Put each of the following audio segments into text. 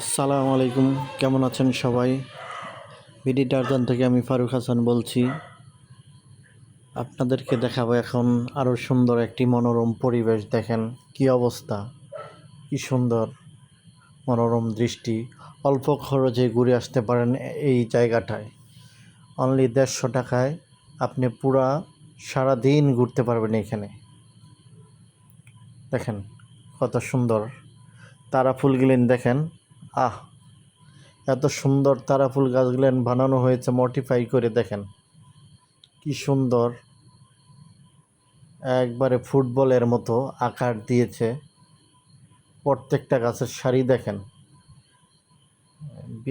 আসসালামু আলাইকুম। কেমন আছেন সবাই? বিডি টারজান থেকে আমি ফারুক হাসান বলছি। আপনাদেরকে দেখাবো এখন আরও সুন্দর একটি মনোরম পরিবেশ। দেখেন কি অবস্থা, কি সুন্দর মনোরম দৃষ্টি। অল্প খরচে ঘুরে আসতে পারেন এই জায়গাটায়। অনলি দেড়শো টাকায় আপনি পুরা সারাদিন ঘুরতে পারবেন এখানে। দেখেন কত সুন্দর। তারা ফুলগুলেন দেখেন। আহ, এত সুন্দর তারা ফুল গাছগুলেন বানানো হয়েছে মডিফাই করে দেখেন। কি সুন্দর। একবারে ফুটবলের মতো আকার দিয়েছে। প্রত্যেকটা গাছের সারি দেখেন।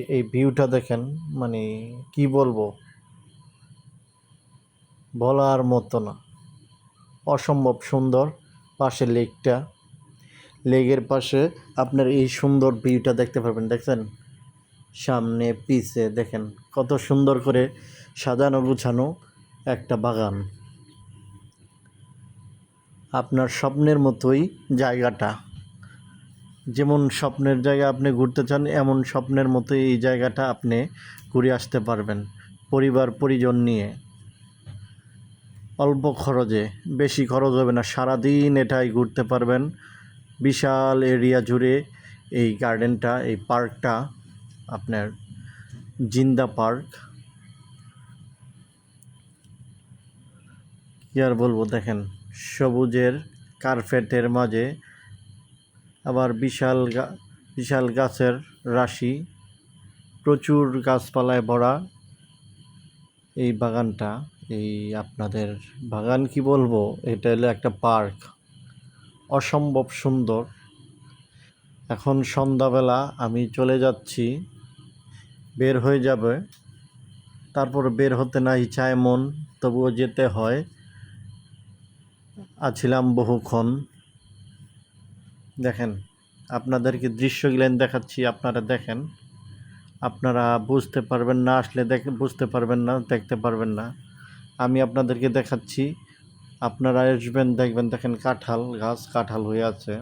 এই ভিউটা দেখেন মানে কি বলব? বলার মতো না। অসম্ভব সুন্দর। পাশে লেকটা লেগের পাশে আপনার এই সুন্দর ভিউটা দেখতে পারবেন, দেখছেন? সামনে, পিছে, দেখেন কত সুন্দর করে সাজানো গুছানো একটা বাগান। আপনার স্বপ্নের মতোই জায়গাটা। যেমন স্বপ্নের জায়গা আপনি ঘুরতে চান, এমন স্বপ্নের মতোই এই জায়গাটা আপনি ঘুরে আসতে পারবেন পরিবার, পরিজন নিয়ে। অল্প খরচে, বেশি খরচ হবে না, সারাদিন এটাই ঘুরতে পারবেন। বিশাল এরিয়া জুড়ে এই গার্ডেনটা, এই পার্কটা, আপনার জিন্দা পার্ক। কী আর বলব, দেখেন, সবুজের কার্পেটের মাঝে আবার বিশাল বিশাল গাছের রাশি, প্রচুর গাছপালায় ভরা এই বাগানটা, এই আপনাদের বাগান কি বলব? এটা হলো একটা পার্ক। অসম্ভব সুন্দর। এখন সন্ধ্যাবেলা আমি চলে যাচ্ছি। বের হয়ে যাবে। তারপর বের হতে না ইচ্ছায় মন, তবুও যেতে হয়। আছিলাম বহুক্ষণ। দেখেন, আপনাদেরকে দৃশ্যগুলেন দেখাচ্ছি, আপনারা দেখেন। আপনারা বুঝতে পারবেন না, আসলে দেখে বুঝতে পারবেন না, দেখতে পারবেন না। আমি আপনাদেরকে দেখাচ্ছি আপনারা আসবেন, দেখবেন, দেখেন কাঁঠাল, গাছ কাঁঠাল হয়ে আছে।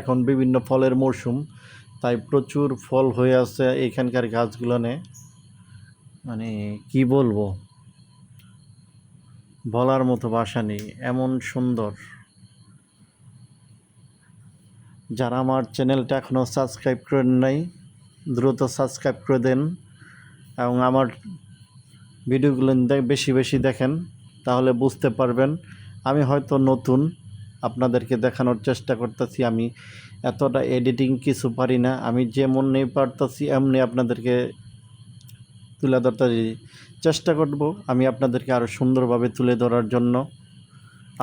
এখন বিভিন্ন ফলের মরশুম, তাই প্রচুর ফল হয়ে আছে এখানকার গাছগুলোনে মানে কি বলব? বলার মতো ভাষা নেই, এমন সুন্দর। যারা আমার চ্যানেলটা এখনও সাবস্ক্রাইব করেন নাই, দ্রুত সাবস্ক্রাইব করে দেন এবং আমার ভিডিওগুলো বেশি বেশি দেখেন। তাহলে বুঝতে পারবেন। আমি হয়তো নতুন আপনাদেরকে দেখানোর চেষ্টা করতেছি, আমি এতটা এডিটিং কিছু পারি না। আমি যেমন নেই পারতেছি, এমনি আপনাদেরকে তুলে ধরতে চেষ্টা করব। আমি আপনাদেরকে আরও সুন্দরভাবে তুলে ধরার জন্য।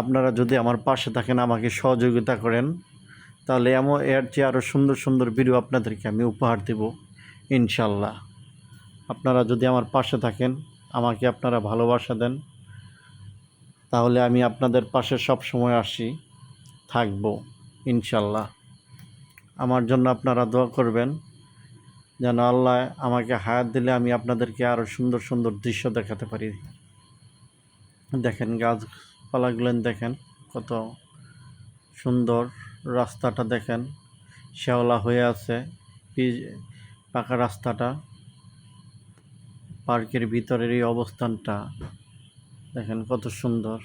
আপনারা যদি আমার পাশে থাকেন, আমাকে সহযোগিতা করেন, তাহলে এমন এর চেয়ে আরও সুন্দর সুন্দর ভিডিও আপনাদেরকে আমি উপহার দেব, ইনশাল্লাহ। আপনারা যদি আমার পাশে থাকেন, আমাকে আপনারা ভালোবাসা দেন। তাহলে আমি আপনাদের পাশে সব সময় আসি, থাকব, ইনশাল্লাহ। আমার জন্য আপনারা দোয়া করবেন, যেন আল্লাহ আমাকে হায়াত দিলে আমি আপনাদেরকে আরও সুন্দর সুন্দর দৃশ্য দেখাতে পারি। দেখেন গাছপালাগুলো দেখেন, কত সুন্দর রাস্তাটা দেখেন, শ্যাওলা হয়ে আছে পাকা রাস্তাটা, পার্কের ভিতরের এই অবস্থানটা। দেখেন কত সুন্দর।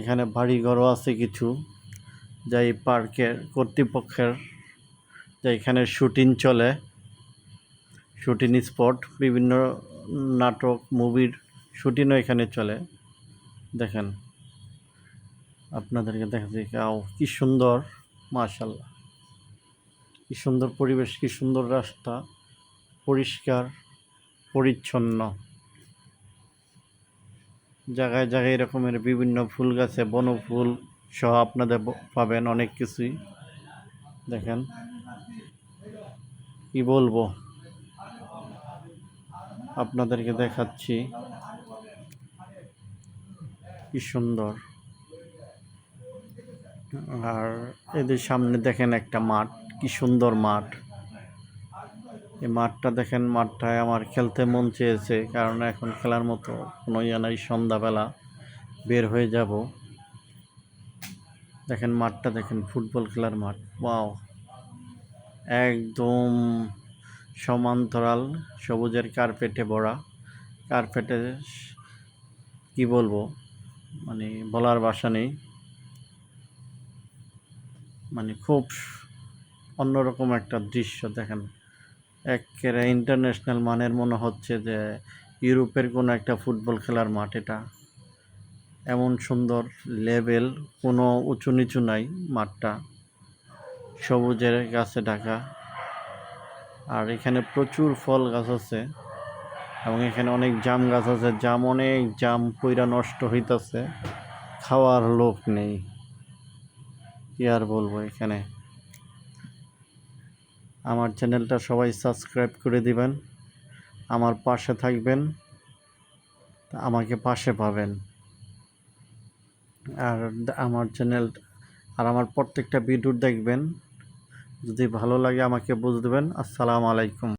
এখানে বাড়িঘরও আছে কিছু, যা এই পার্কের কর্তৃপক্ষের, যা এখানে শুটিং চলে। শুটিং স্পট, বিভিন্ন নাটক, মুভির শুটিংও এখানে চলে। দেখেন, আপনাদেরকে দেখা দেখাচ্ছি আও কি সুন্দর মাশাল্লাহ কি সুন্দর পরিবেশ, কি সুন্দর রাস্তা, পরিষ্কার, পরিচ্ছন্ন। জায়গায় জায়গায় এরকমের বিভিন্ন ফুল গাছে বনফুল সহ আপনাদের পাবেন অনেক কিছুই। দেখেন। কি বলব? আপনাদেরকে দেখাচ্ছি। কি সুন্দর। আর এদের সামনে দেখেন একটা মাঠ। কি সুন্দর মাঠ। এই মাঠটা দেখেন, মাঠটায় আমার খেলতে মন চেয়েছে, কারণ এখন খেলার মতো কোনো ইয়ে নাই, সন্ধ্যাবেলা বের হয়ে যাব। দেখেন মাঠটা, দেখেন ফুটবল খেলার মাঠ, ওয়াও। একদম সমান্তরাল, সবুজের কার্পেটে ভরা, কার্পেটে কি বলব মানে বলার বাসা নেই। মানে খুব অন্যরকম একটা দৃশ্য, দেখেন। একেবারে ইন্টারন্যাশনাল মানের মনে হচ্ছে যে ইউরোপের কোনো একটা ফুটবল খেলার মাঠ এটা। এমন সুন্দর লেভেল কোনো উঁচু নিচু নাই মাঠটা। সবুজের গাছে ঢাকা। আর এখানে প্রচুর ফল গাছ আছে এবং এখানে অনেক জাম গাছ আছে। জাম অনেক জাম পইরা নষ্ট হইতাছে। খাওয়ার লোক নেই। কি আর বলব এখানে? আমার চ্যানেলটা সবাই সাবস্ক্রাইব করে দিবেন, আমার পাশে থাকবেন, আমাকে পাশে পাবেন। আর আমার চ্যানেল, আর আমার প্রত্যেকটা ভিডিও দেখবেন, যদি ভালো লাগে আমাকে বুঝ দেবেন। আসসালামু আলাইকুম।